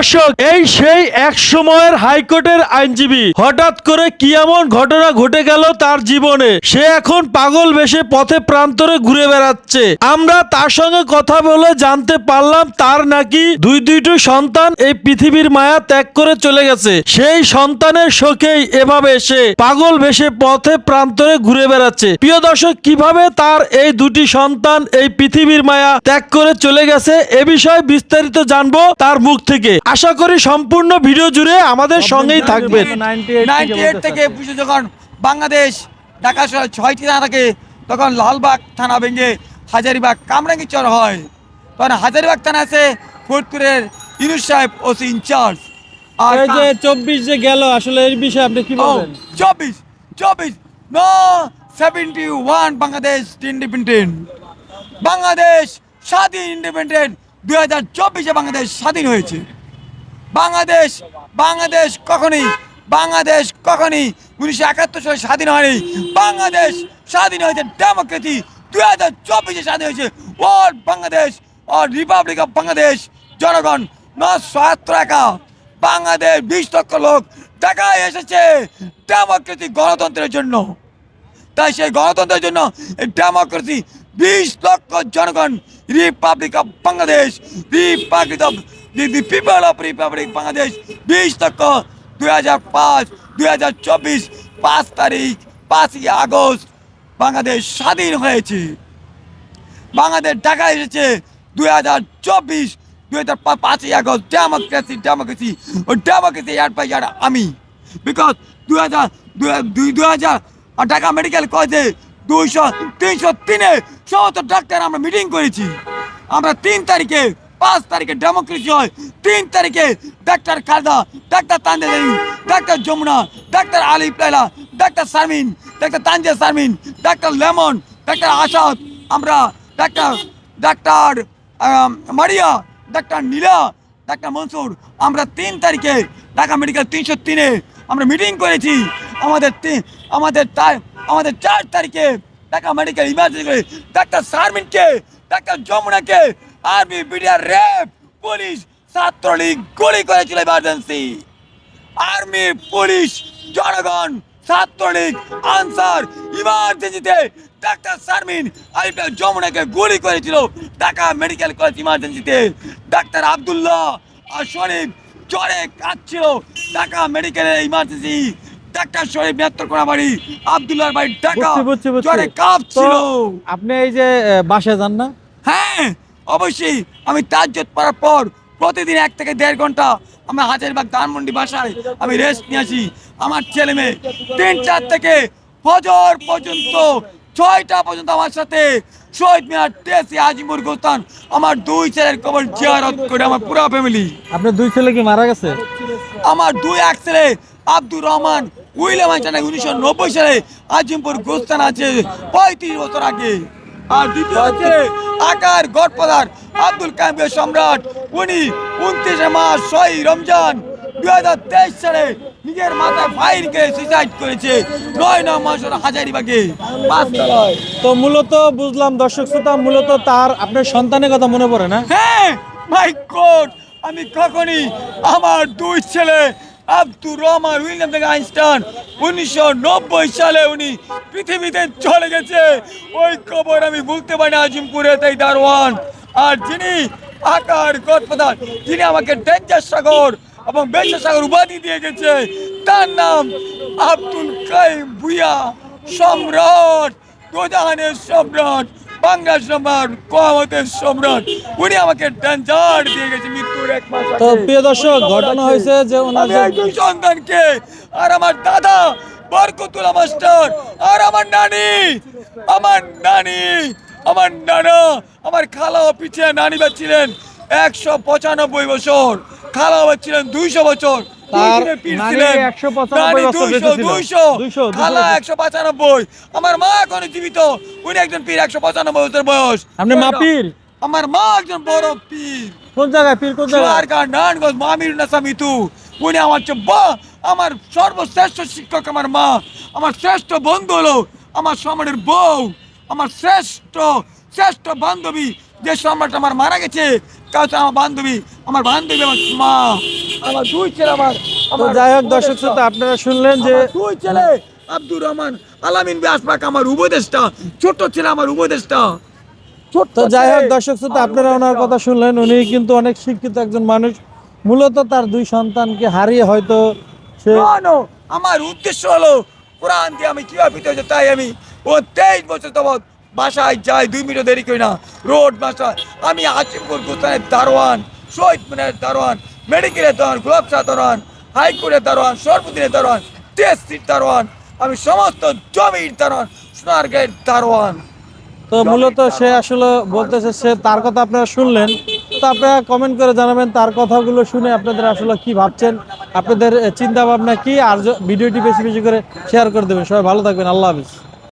দর্শক, এই সেই এক সময়ের হাইকোর্টের আইনজীবী। হঠাৎ করে কি এমন ঘটনা ঘটে গেল তার জীবনে? সে এখন পাগল বেশে পথে প্রান্তরে ঘুরে বেড়াচ্ছে। আমরা তার সঙ্গে কথা বলে জানতে পারলাম তার নাকি দুই দুইটি সন্তান এই পৃথিবীর মায়া ত্যাগ করে চলে গেছে। সেই সন্তানের শোকেই এভাবে সে পাগল বেশে পথে প্রান্তরে ঘুরে বেড়াচ্ছে। প্রিয় দর্শক, কীভাবে তার এই দুটি সন্তান এই পৃথিবীর মায়া ত্যাগ করে চলে গেছে এ বিষয়ে বিস্তারিত জানব তার মুখ থেকে। আশা করি সম্পূর্ণ ভিডিও জুড়ে আমাদের সঙ্গেই থাকবেন। নাইনটি এইট থেকে পুজো যখন বাংলাদেশ ঢাকা শহর ছয়টি থানা থাকে তখন লালবাগ থানা ভেঙে হাজারিবাগ কামরাঙ্গি চর হয়। তখন হাজারিবাগ থানা আছে ফরিদপুরের ইনুস সাহেব ওসি ইনচার্জ। আর যে চব্বিশ যে গেল আসলে এই বিষয়ে আপনি কি বলবেন? চব্বিশ চব্বিশ no seventy one Bangladesh independent Bangladesh স্বাধীন ইন্ডিপেন্ডেন্ট দুই হাজার চব্বিশে বাংলাদেশ স্বাধীন হয়েছে। বাংলাদেশ বাংলাদেশ কখনই বাংলাদেশ কখনই উনিশশো একাত্তর সালে স্বাধীন হয়নি। বাংলাদেশ স্বাধীন হয়েছে ডেমোক্রেসি দুই হাজার চব্বিশে স্বাধীন হয়েছে। World Bangladesh or republic of Bangladesh জনগণ ন নশো একা। বাংলাদেশ বিশ লক্ষ লোক দেখায় এসেছে ডেমোক্রেসি গণতন্ত্রের জন্য। তাই সেই গণতন্ত্রের জন্য ডেমোক্রেসি বিশ লক্ষ জনগণ republic of Bangladesh republic of the the people of republic Bangladesh বিশ লক্ষ দুই হাজার পাঁচ, দুই হাজার চব্বিশ, পাঁচ তারিখ, পাঁচই আগস্ট বাংলাদেশ স্বাধীন হয়েছে। বাংলাদেশ ঢাকা এসেছে দুই হাজার চব্বিশ, দুই হাজার পাঁচই আগস্ট। ডেমোক্রেসি ডেমোক্রেসি ও ডেমোক্রেসি ইয়ার বাই ইয়ার আমি। বিকজ দুই হাজার, দুই দুই হাজার ঢাকা মেডিকেল কলেজে দুইশো, তিনশো তিনে সমস্ত ডাক্তার আমরা মিটিং করেছি। আমরা তিন তারিখে পাঁচ তারিখে ডেমোক্রেসি হয়, তিন তারিখে doctor Khalda, doctor Tanjid doctor Jamuna, doctor Alif Laila doctor Sharmin, doctor Tanzia Sharmin, doctor Lemon, doctor Asad, আমরা doctor doctor Maria, doctor Nila, doctor Mansur, আমরা তিন তারিখে ঢাকা মেডিকেল তিনশো তিনে আমরা মিটিং করেছি। আমাদের আমাদের আমাদের চার তারিখে ঢাকা মেডিকেল ইমার্জেন্সি ডাক্তার শারমিনকে, doctor যমুনাকে army BDR RAB police Chhatra League গুলি করেছিল ইমার্জেন্সি আর্মি পুলিশ জনগণ ছাত্রলীগ আনসার ইমার্জেন্সিতে ডাক্তার শারমিন আলিফা যমুনাকে গুলি করেছিল। ঢাকা মেডিকেল কলেজ ইমার্জেন্সিতে ডাক্তার আব্দুল্লাহ আর শরীফ জ্বরে কাঁদছিল। ঢাকা মেডিকেলের ইমার্জেন্সি ডাক্তার শরীফ নেত্রকোনা বাড়ি আব্দুল্লাহর বাড়ি ঢাকা। জ্বরে কাঁপছিল। আপনি এই যে বাসা যান না? হ্যাঁ অবশ্যই আমি তাজ্জত পড়ার পর প্রতিদিন এক থেকে দেড় ঘণ্টা আমি হাজারবাগ ধানমন্ডি বাসায় আমি রেস্ট নিয়ে আসি। আমার ছেলে মেয়ে তিন চার থেকে ফজর পর্যন্ত ছয়টা পর্যন্ত আমার সাথে শহীদ মিনার টেসি আজিমুর গোস্তান আমার দুই ছেলের কবর জিয়ারত করে আমার পুরো ফ্যামিলি আপনার দুই ছেলে কি মারা গেছে? আমার দুই এক ছেলে আব্দুর রহমান আইনস্টাইন উনিশশো নব্বই সালে আজিমপুর গোস্তান আছে পঁয়ত্রিশ বছর আগে। আর দ্বিতীয় হচ্ছে আকার গডফাদার আব্দুল কামিয়া সম্রাট। উনি উনত্রিশে মাস ছয় রমজান দুই হাজার তেইশ সালে নিজের মাথায় করে সুইসাইড করেছে। নয় নয় মাস ওরা হাজারিবাগে। পাঁচতলায় তো মূলত বুঝলাম দর্শক শ্রোতা মূলত তার আপনার সন্তানের কথা মনে পড়ে না? হ্যাঁ মাই গড আমি কখনই আমার দুই ছেলে আব্দুর রহমান উইলিয়াম থেকে আইনস্টান উনিশশো নব্বই সালে উনি পৃথিবীতে চলে গেছে। ওই খবর আমি বলতে পারি না আজিমপুরে, তাই দারোয়ান। আর যিনি আকার গদপাদার যিনি আমাকে ডেঞ্জার সাগর এবং বেঞ্জার সাগর উপাধি দিয়ে গেছে, তার নাম আব্দুল কাইম ভুইয়া সম্রাট দোজাহানের সম্রাট সম্রাট উনি আমাকে দিয়ে গেছে মৃত্যুর এক মাস তো প্রিয় দর্শক ঘটনা হয়েছে যে ওনার আমি যে সন্তানকে আর আমার দাদা মাস্টার আর আমার নানি আমার নানি আমার নানা আমার খালা পিছিয়ে নানি ছিলেন একশো পঁচানব্বই বছর খালা ছিলেন দুইশো বছর। তার দুইজনে পীর নানি ছিলেন। 195 নানি বছর বেঁচে 200, ছিল। 200, 200, খালা 200 একশো পঁচানব্বই। আমার মা এখনও জীবিত। উনি একজন পীর একশো পঁচানব্বই বছর বয়স। আপনি আমার মা একজন বড় পীর। কোন জায়গায় পীর কোন জায়গায়? নারায়ণগঞ্জ মামির নাসামিতু উনি আমার বা- আমার সর্বশ্রেষ্ঠ শিক্ষক আমার মা। আমার শ্রেষ্ঠ বন্ধু হলো আমার সমানের বউ। আমার শ্রেষ্ঠ শ্রেষ্ঠ বান্ধবী। যে সম্রাট আমার মারা গেছে কাছে আমার বান্ধবী? আমার বান্ধবী আমার মা আমার দুই ছেলে আমার তো যাই হোক দর্শক শ্রোতা আপনারা শুনলেন যে দুই ছেলে আব্দুর রহমান আলামিন ব্যাসপাক আমার উপদেষ্টা ছোট ছেলে আমার উপদেষ্টা। তো যাই হোক দর্শক শ্রোতা আপনারা ওনার কথা শুনলেন উনি কিন্তু অনেক শিক্ষিত একজন মানুষ। মূলত তার দুই সন্তানকে হারিয়ে হয়তো সে আমার উদ্দেশ্য হলো কোরআন দিয়ে আমি কীভাবে পেতে হয়েছে তাই আমি ও তেইশ বছর যাবৎ বাসায় যাই দুই মিনিট দেরি করি না। রোড বাসায়। আমি আজিমপুর গোস্তানের দারোয়ান। শহীদ মিনারের দারোয়ান, মেডিকেলের দারোয়ান গোলাপশাহ দারোয়ান, হাইকোর্টের দারোয়ান, সর্বদিনের দারোয়ান, টেস্টির দারোয়ান, আমি সমস্ত জমির দারোয়ান সোনারগাঁয়ের দারোয়ান। তো মূলত সে আসলে বলতেছে, সে তার কথা আপনারা শুনলেন। তো আপনারা কমেন্ট করে জানাবেন তার কথাগুলো শুনে আপনাদের আসলে কি ভাবছেন, আপনাদের চিন্তা ভাবনা কি, আর ভিডিওটি বেশি বেশি করে শেয়ার করে দেবেন। সবাই ভালো থাকবেন, আল্লাহ হাফিজ।